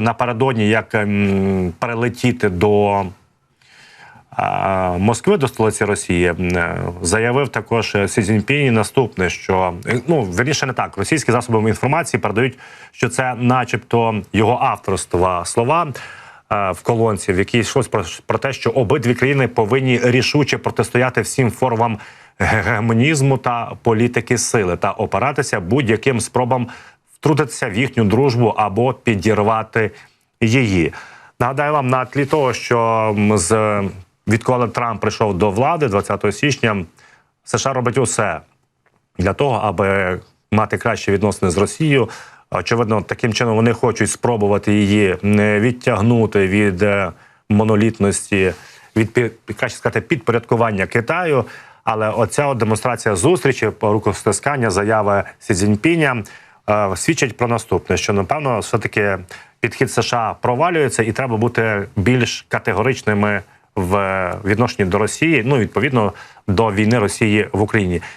напередодні, як ем, перелетіти до Москви, до столиці Росії, е, заявив також Сі Цзіньпінь наступне, що е, ну вірніше не так, російські засоби інформації передають, що це, начебто, його авторства слова. е, В колонці, в якій йшлось про, про те, що обидві країни повинні рішуче протистояти всім формам гегемонізму та політики сили та опиратися будь-яким спробам втрутитися в їхню дружбу або підірвати її. Нагадаю вам на тлі того, що з відколи Трамп прийшов до влади 20 січня, США робить усе для того, аби мати кращі відносини з Росією. Очевидно, таким чином вони хочуть спробувати її відтягнути від е, монолітності, від краще сказати, підпорядкування Китаю. Але оця от демонстрація зустрічі, рукостискання, заяви Сі Цзіньпіня е, свідчить про наступне: що напевно, все таки підхід США провалюється, і треба бути більш категоричними в відношенні до Росії, ну відповідно до війни Росії в Україні.